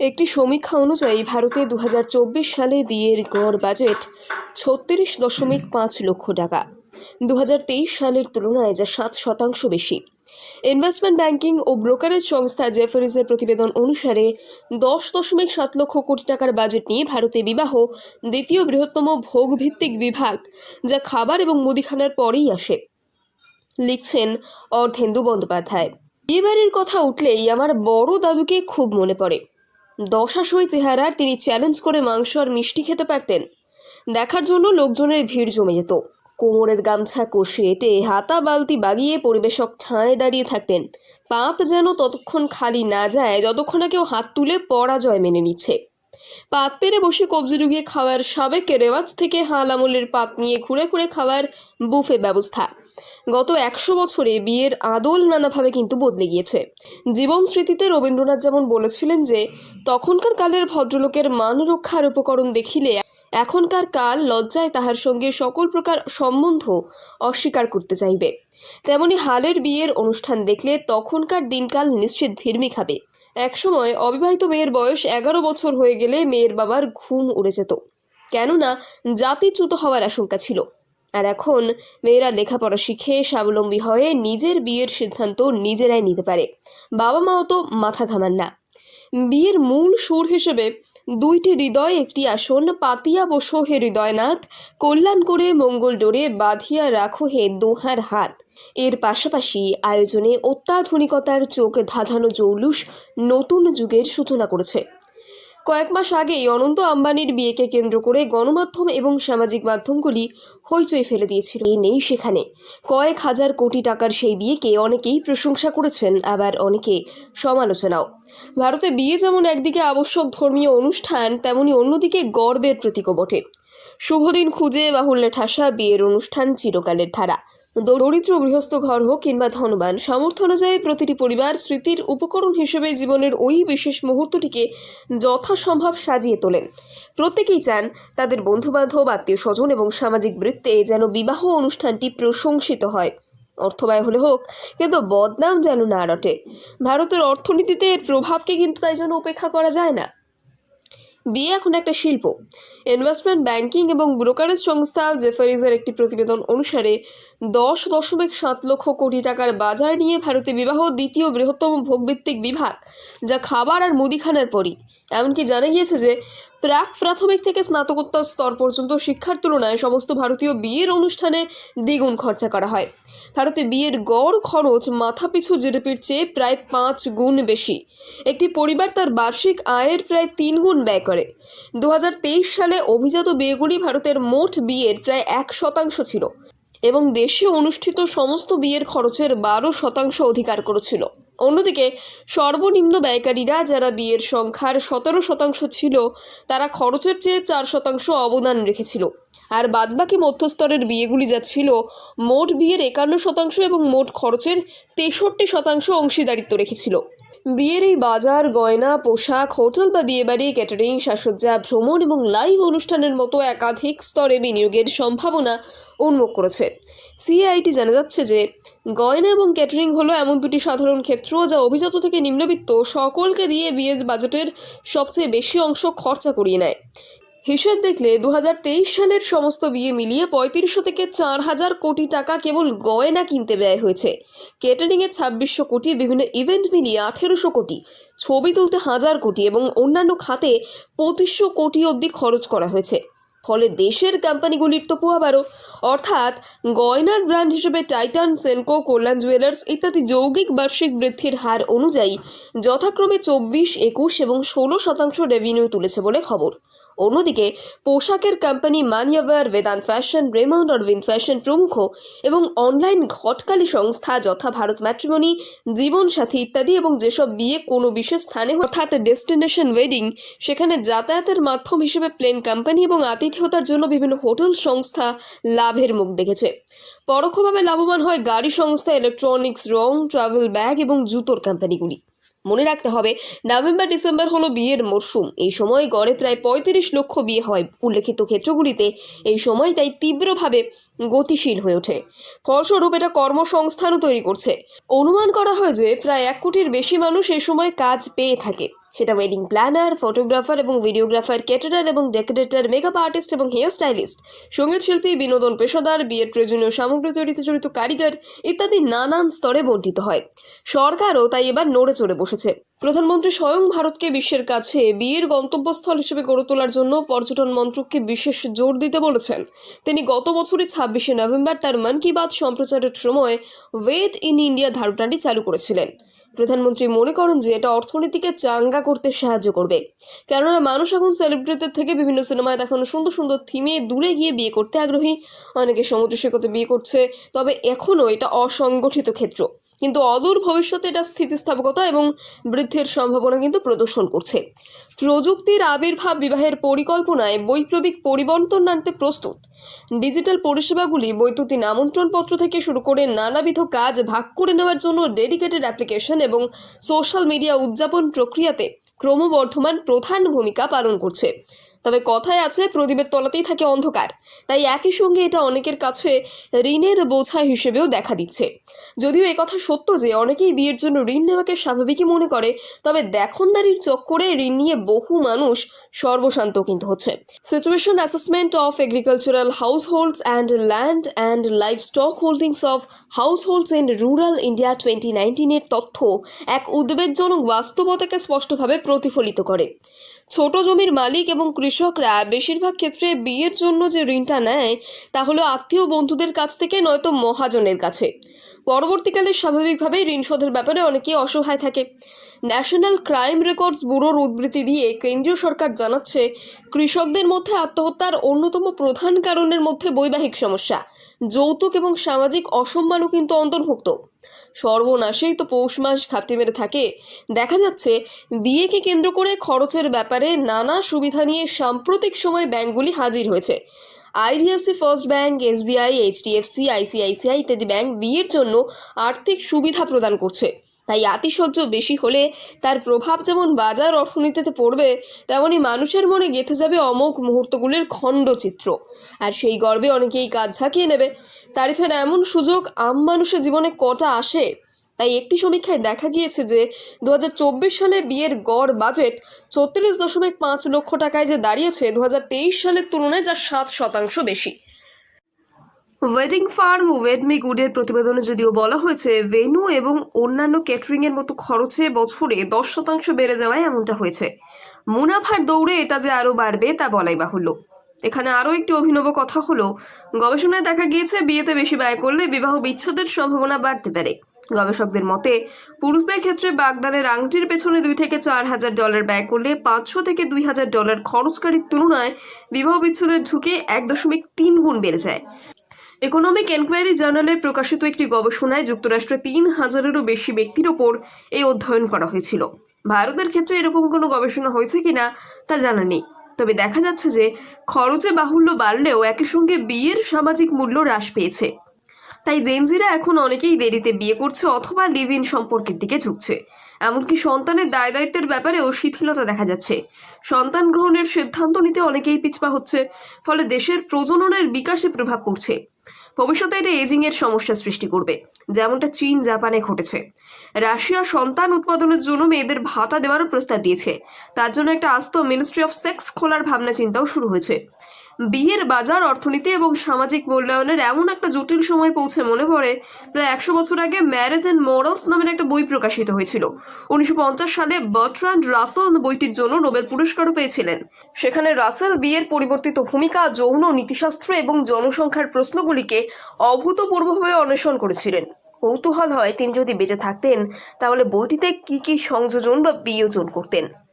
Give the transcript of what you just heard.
একটি সমীক্ষা অনুযায়ী ভারতে দু হাজার চব্বিশ সালে বিয়ের গড় বাজেট ছত্রিশ দশমিক পাঁচ লক্ষ টাকা। দু হাজার তেইশ সালের তুলনায় যা সাত শতাংশ বেশি। ইনভেস্টমেন্ট ব্যাংকিং ও ব্রোকারেজ সংস্থা জেফারিজের প্রতিবেদন অনুসারে দশ দশমিক সাত লক্ষ কোটি টাকার বাজেট নিয়ে ভারতে বিবাহ দ্বিতীয় বৃহত্তম ভোগভিত্তিক বিভাগ, যা খাবার এবং মুদিখানার পরেই আসে, লিখছেন অর্ধেন্দু বন্দ্যোপাধ্যায়। বিয়েবাড়ির কথা উঠলেই আমার বড় দাদুকে খুব মনে পড়ে। দশাশয় চেহারার তিনি চ্যালেঞ্জ করে মাংস আর মিষ্টি খেতে পারতেন। দেখার জন্য লোকজনের ভিড় জমে যেত। কোমরের গামছা কষে এটে হাতা বালতি বাগিয়ে পরিবেশক ঠাঁয়ে দাঁড়িয়ে থাকতেন। পাত যেন ততক্ষণ খালি না যায়, যতক্ষণ কেউ হাত তুলে পরাজয় মেনে নিচ্ছে। পাত পেরে বসে কবজি ডুগিয়ে খাওয়ার সাবেক রেওয়াজ থেকে হাল আমলের পাত নিয়ে ঘুরে ঘুরে খাওয়ার বুফে ব্যবস্থা। গত একশো বছরে বিয়ের আদল নানাভাবে কিন্তু বদলে গিয়েছে। জীবন স্মৃতিতে রবীন্দ্রনাথ যেমন বলেছিলেন যে, তখনকার কালের ভদ্রলোকের মান রক্ষার উপকরণ দেখিলে এখনকার কাল লজ্জায় তাহার সঙ্গে সকল প্রকার সম্বন্ধ অস্বীকার করতে চাইবে। তেমনি হালের বিয়ের অনুষ্ঠান দেখলে তখনকার দিনকাল নিশ্চিত ভিড়মি খাবে। একসময় অবিবাহিত মেয়ের বয়স এগারো বছর হয়ে গেলে মেয়ের বাবার ঘুম উড়ে যেত। কেননা জাতিচ্যুত হওয়ার আশঙ্কা ছিল। আর এখন মেয়েরা লেখাপড়া শিখে স্বাবলম্বী হয়ে নিজের বিয়ের সিদ্ধান্ত নিজেরাই নিতে পারে। বাবা মাও তো মাথা ঘামান না। বিয়ের মূল সুর হিসেবে দুইটি হৃদয়, একটি আসন, পাতিয়া বসো হে হৃদয়নাথ, কল্যাণ করে মঙ্গল ডোরে বাঁধিয়া রাখো হে দোহার হাত। এর পাশাপাশি আয়োজনে অত্যাধুনিকতার চোখ ধাঁধানো জৌলুস নতুন যুগের সূচনা করেছে। কয়েক মাস আগেই অনন্ত আম্বানির বিয়েকে কেন্দ্র করে গণমাধ্যম এবং সামাজিক মাধ্যমগুলি হইচই ফেলে দিয়েছিল। এই নেই সেখানে। কয়েক হাজার কোটি টাকার সেই বিয়েকে অনেকেই প্রশংসা করেছেন, আবার অনেকে সমালোচনাও। ভারতে বিয়ে যেমন একদিকে আবশ্যক ধর্মীয় অনুষ্ঠান, তেমনি অন্যদিকে গর্বের প্রতীকও বটে। শুভদিন খুঁজে বাহুল্যে ঠাসা বিয়ের অনুষ্ঠান চিরকালের ধারা। দরিদ্র গৃহস্থ ঘর হোক কিংবা ধনবান, সামর্থ্য অনুযায়ী প্রতিটি পরিবার স্মৃতির উপকরণ হিসেবে জীবনের ওই বিশেষ মুহূর্তটিকে যথাসম্ভব সাজিয়ে তোলেন। প্রত্যেকেই চান তাদের বন্ধুবান্ধব আত্মীয় স্বজন এবং সামাজিক বৃত্তে যেন বিবাহ অনুষ্ঠানটি প্রশংসিত হয়। অর্থব্যয় হলে হোক, কিন্তু বদনাম যেন না রটে। ভারতের অর্থনীতিতে এর প্রভাবকে কিন্তু তাই জন্য উপেক্ষা করা যায় না। বিয়ে এখন একটা শিল্প। ইনভেস্টমেন্ট ব্যাংকিং এবং ব্রোকারেজ সংস্থা জেফারিজের একটি প্রতিবেদন অনুসারে দশ দশমিক সাত লক্ষ কোটি টাকার বাজার নিয়ে ভারতে বিবাহ দ্বিতীয় বৃহত্তম ভোগভিত্তিক বিভাগ, যা খাবার আর মুদিখানার পরই এমনকি জানা গিয়েছে যে, প্রাক প্রাথমিক থেকে স্নাতকোত্তর স্তর পর্যন্ত শিক্ষার তুলনায় সমস্ত ভারতীয় বিয়ের অনুষ্ঠানে দ্বিগুণ খরচা করা হয়। ভারতে বিয়ের গড় খরচ মাথাপিছু জিডিপির চেয়ে প্রায় পাঁচ গুণ বেশি। একটি পরিবার তার বার্ষিক আয়ের প্রায় তিন গুণ ব্যয় করে। দু হাজার তেইশ সালে অভিজাত বিয়েগুলি ভারতের মোট বিয়ের প্রায় এক শতাংশ ছিল এবং দেশে অনুষ্ঠিত সমস্ত বিয়ের খরচের বারো শতাংশ অধিকার করেছিল। অন্যদিকে, সর্বনিম্ন ব্যয়কারীরা যারা বিয়ের সংখ্যার সতেরো শতাংশ ছিল, তারা খরচের চেয়ে চার শতাংশ অবদান রেখেছিল। আর বাদবাকি মধ্যস্তরের বিয়েগুলি যা ছিল, মোট বিয়ের একান্ন শতাংশ এবং মোট খরচের তেষট্টি শতাংশ অংশীদারিত্ব রেখেছিল। বিয়ের এই বাজার, গয়না, পোশাক, হোটেল বা বিয়েবাড়ি, ক্যাটারিং, সাজসজ্জা, ভ্রমণ এবং লাইভ অনুষ্ঠানের মতো একাধিক স্তরে বিনিয়োগের সম্ভাবনা উন্মুখ করেছে। সিআইটি জানা যাচ্ছে যে, গয়না এবং ক্যাটারিং হলো এমন দুটি সাধারণ ক্ষেত্র যা অভিজাত থেকে নিম্নবিত্ত সকলকে দিয়ে বিয়ের বাজেটের সবচেয়ে বেশি অংশ খরচা করিয়ে নেয়। হিসেব দেখলে দু হাজার তেইশ সালের সমস্ত বিয়ে মিলিয়ে পঁয়ত্রিশশো থেকে চার হাজার কোটি টাকা কেবল গয়না কিনতে ব্যয় হয়েছে। কেটারিংয়ে ছাব্বিশশো কোটি, বিভিন্ন ইভেন্ট মিলিয়ে আঠেরোশো কোটি, ছবি তুলতে হাজার কোটি এবং অন্যান্য খাতে পঁচিশশো কোটি অবধি খরচ করা হয়েছে। ফলে দেশের কোম্পানিগুলির তো পোয়াবারও অর্থাৎ গয়নার ব্র্যান্ড হিসেবে টাইটান, সেনকো, কল্যাণ জুয়েলার্স ইত্যাদি যৌগিক বার্ষিক বৃদ্ধির হার অনুযায়ী যথাক্রমে চব্বিশ, একুশ এবং ষোলো শতাংশ রেভিনিউ তুলেছে বলে খবর। অন্যদিকে, পোশাকের company Manyavar Vedant fashion, Raymond Arvind fashion প্রমুখ এবং অনলাইন ঘটকালি সংস্থা যথা ভারত ম্যাট্রিমনি, জীবনসাথী ইত্যাদি এবং যেসব বিয়ে কোনো বিশেষ স্থানে অর্থাৎ ডেস্টিনেশন ওয়েডিং, সেখানে যাতায়াতের মাধ্যম হিসেবে প্লেন কোম্পানি এবং আতিথেয়তার জন্য বিভিন্ন হোটেল সংস্থা লাভের মুখ দেখেছে। পরোক্ষভাবে লাভবান হয় গাড়ি সংস্থা, ইলেকট্রনিক্স, রং, ট্রাভেল ব্যাগ এবং জুতোর কোম্পানিগুলি। মনে রাখতে হবে, নভেম্বর, ডিসেম্বর হলো বিয়ের মরশুম এই সময় গড়ে প্রায় পঁয়ত্রিশ লক্ষ বিয়ে হয়। উল্লেখিত ক্ষেত্রগুলিতে এই সময় তাই তীব্রভাবে গতিশীল হয়ে ওঠে। ফলস্বরূপ এটা কর্মসংস্থানও তৈরি করছে। অনুমান করা হয় যে প্রায় এক কোটির বেশি মানুষ এই সময় কাজ পেয়ে থাকে। সেটা ওয়েডিং প্ল্যানার ফটোগ্রাফার এবং ভিডিওগ্রাফার ক্যাটারার এবং ডেকোরেটর মেকআপ আর্টিস্ট এবং হেয়ার স্টাইলিস্ট সংগীত শিল্পী বিনোদন পেশাদার, বিয়ের প্রয়োজনীয় সামগ্রী তৈরিতে জড়িত কারিগর ইত্যাদি নানান স্তরে বন্টিত হয়। সরকারও তাই এবার নড়ে চড়ে বসেছে। প্রধানমন্ত্রী স্বয়ং ভারতকে বিশ্বের কাছে বিয়ের গন্তব্যস্থল হিসেবে গড়ে তোলার জন্য পর্যটন মন্ত্রককে বিশেষ জোর দিতে বলেছেন। তিনি গত বছরের ছাব্বিশে নভেম্বর তার মন কি বাত সম্প্রচারের সময় ওয়েট ইন ইন্ডিয়া ধারণাটি চালু করেছিলেন। প্রধানমন্ত্রী মনে করেন যে এটা অর্থনীতিকে চাঙ্গা করতে সাহায্য করবে। কেননা মানুষ এখন সেলিব্রিটিদের থেকে বিভিন্ন সিনেমায় দেখানো সুন্দর সুন্দর থিমে দূরে গিয়ে বিয়ে করতে আগ্রহী। অনেকে সমুদ্র সৈকতে বিয়ে করছে, তবে এখনও এটা অসংগঠিত ক্ষেত্র। কিন্তু অদূর ভবিষ্যতে এটা স্থিতিস্থাপকতা এবং বৃদ্ধির সম্ভাবনা কিন্তু প্রদর্শন করছে। প্রযুক্তির আবির্ভাব বিবাহের পরিকল্পনায় বৈপ্লবিক পরিবর্তন আনতে প্রস্তুত। ডিজিটাল পরিষেবাগুলি বৈদ্যুতিন আমন্ত্রণপত্র থেকে শুরু করে নানাবিধ কাজ ভাগ করে নেওয়ার জন্য ডেডিকেটেড অ্যাপ্লিকেশন এবং সোশ্যাল মিডিয়া উদযাপন প্রক্রিয়াতে ক্রমবর্ধমান প্রধান ভূমিকা পালন করছে। তবে কথায় আছে, প্রদীপের তলাতেই থাকে অন্ধকার। তাই একই সঙ্গে এটা অনেকের কাছে ঋণের বোঝা হিসেবেও দেখা দিচ্ছে। যদিও একথা সত্য যে, অনেকেই বিয়ের জন্য ঋণ নেওয়াকে স্বাভাবিকই মনে করে, তবে দেখনদারির চক্করে ঋণ নিয়ে বহু মানুষ সর্বশান্ত কিন্তু হচ্ছে। Situation assessment of agricultural households and land and livestock holdings of households in rural India twenty নাইনটিনের তথ্য এক উদ্বেগজনক বাস্তবতাকে স্পষ্টভাবে প্রতিফলিত করে। ছোট জমির মালিক এবং কৃষকরা বেশিরভাগ ক্ষেত্রে বিয়ের জন্য যে ঋণটা নেয়, তা হলো আত্মীয় বন্ধুদের কাছ থেকে নয়তো মহাজনের কাছে। পরবর্তীকালে স্বাভাবিকভাবেই ঋণ শোধের ব্যাপারে অনেকেই অসহায় থাকে। ন্যাশনাল ক্রাইম রেকর্ডস ব্যুরোর উদ্ধৃতি দিয়ে কেন্দ্রীয় সরকার জানাচ্ছে, কৃষকদের মধ্যে আত্মহত্যার অন্যতম প্রধান কারণের মধ্যে বৈবাহিক সমস্যা। যৌতুক এবং সামাজিক অসম্মানও কিন্তু অন্তর্ভুক্ত। সর্বনাশেই তো পৌষ মাস ঘাপটি মেরে থাকে। দেখা যাচ্ছে, বিয়েকে কেন্দ্র করে খরচের ব্যাপারে নানা সুবিধা নিয়ে সাম্প্রতিক সময়ে ব্যাংকগুলি হাজির হয়েছে। IDFC, first bank, SBI, HDFC, ICICI ইত্যাদি ব্যাংক বিয়ের জন্য আর্থিক সুবিধা প্রদান করছে। তাই আতিশয্য বেশি হলে তার প্রভাব যেমন বাজার অর্থনীতিতে পড়বে, তেমনি মানুষের মনে গেঁথে যাবে অমোঘ মুহূর্তগুলির খণ্ডচিত্র আর সেই গর্বে অনেকেই কাজ ঝাঁকিয়ে নেবে, তারিফের এমন সুযোগ আম মানুষের জীবনে কটা আসে? তাই একটি সমীক্ষায় দেখা গিয়েছে যে দু হাজার চব্বিশ সালে বিয়ের গড় বাজেট ছত্রিশ দশমিক পাঁচ লক্ষ টাকায় যে দাঁড়িয়েছে দু হাজার তেইশ সালের তুলনায় যা সাত শতাংশ বেশি। ওয়েডিং ফার্ম ওয়েডমি গুডের প্রতিবেদনে যদিও বলা হয়েছে ভেন্যু এবং অন্যান্য ক্যাটারিংয়ের মতো খরচে বছরে দশ শতাংশ বেড়ে যাওয়ায় এমনটা হয়েছে। মুনাফার দৌড়ে এটা যে আরও বাড়বে তা বলাই বাহুল্য। এখানে আরও একটি অভিনব কথা হলো, গবেষণায় দেখা গিয়েছে বিয়েতে বেশি ব্যয় করলে বিবাহ বিচ্ছেদের সম্ভাবনা বাড়তে পারে। গবেষকদের মতে, পুরুষদের ক্ষেত্রে বাগদানের আংটির পেছনে দুই থেকে চার হাজার ডলার ব্যয় করলে পাঁচশো থেকে দুই হাজার ডলার খরচকারীর তুলনায় বিবাহ বিচ্ছেদের ঝুঁকি এক দশমিক তিন গুণ বেড়ে যায়। ইকোনমিক এনকোয়ারি জার্নালে প্রকাশিত একটি গবেষণায় যুক্তরাষ্ট্রে তিন হাজারেরও বেশি ব্যক্তির ওপর এই অধ্যয়ন করা হয়েছিল। ভারতের ক্ষেত্রে এরকম কোনো গবেষণা হয়েছে কিনা তা জানা নেই। তবে দেখা যাচ্ছে যে খরচে বাহুল্য বাড়লেও একই সঙ্গে বিয়ের সামাজিক মূল্য হ্রাস পেয়েছে। তাই জেনজিরা এখন অনেকেই দেরিতে বিয়ে করছে অথবা লিভ ইন সম্পর্কের দিকে ঝুঁকছে। এমনকি সন্তানের দায় দায়িত্বের ব্যাপারেও শিথিলতা দেখা যাচ্ছে। সন্তান গ্রহণের সিদ্ধান্ত নিতে অনেকেই পিছপা হচ্ছে, ফলে দেশের প্রজননের বিকাশে প্রভাব পড়ছে। ভবিষ্যতে এটা এজিং এর সমস্যা সৃষ্টি করবে। যেমনটা চীন, জাপানে ঘটেছে। রাশিয়া সন্তান উৎপাদনের জন্য মেয়েদের ভাতা দেওয়ারও প্রস্তাব দিয়েছে। তার জন্য একটা আস্ত মিনিস্ট্রি অফ সেক্স খোলার ভাবনা চিন্তাও শুরু হয়েছে। বিয়ের বাজার, অর্থনীতি এবং সামাজিক মূল্যায়নের এমন একটা জটিল সময় পৌঁছে মনে পড়ে। প্রায় একশো বছর আগে ম্যারেজ অ্যান্ড মরালস নামের একটা বই প্রকাশিত হয়েছিল। উনিশশো পঞ্চাশ সালে বার্ট্রান্ড রাসেল বইটির জন্য নোবেল পুরস্কারও পেয়েছিলেন। সেখানে রাসেল বিয়ের পরিবর্তিত ভূমিকা, যৌন নীতিশাস্ত্র এবং জনসংখ্যার প্রশ্নগুলিকে অভূতপূর্বভাবে অন্বেষণ করেছিলেন। কৌতূহল হয় তিনি যদি বেঁচে থাকতেন, তাহলে বইটিতে কি কি সংযোজন বা বিয়োজন করতেন?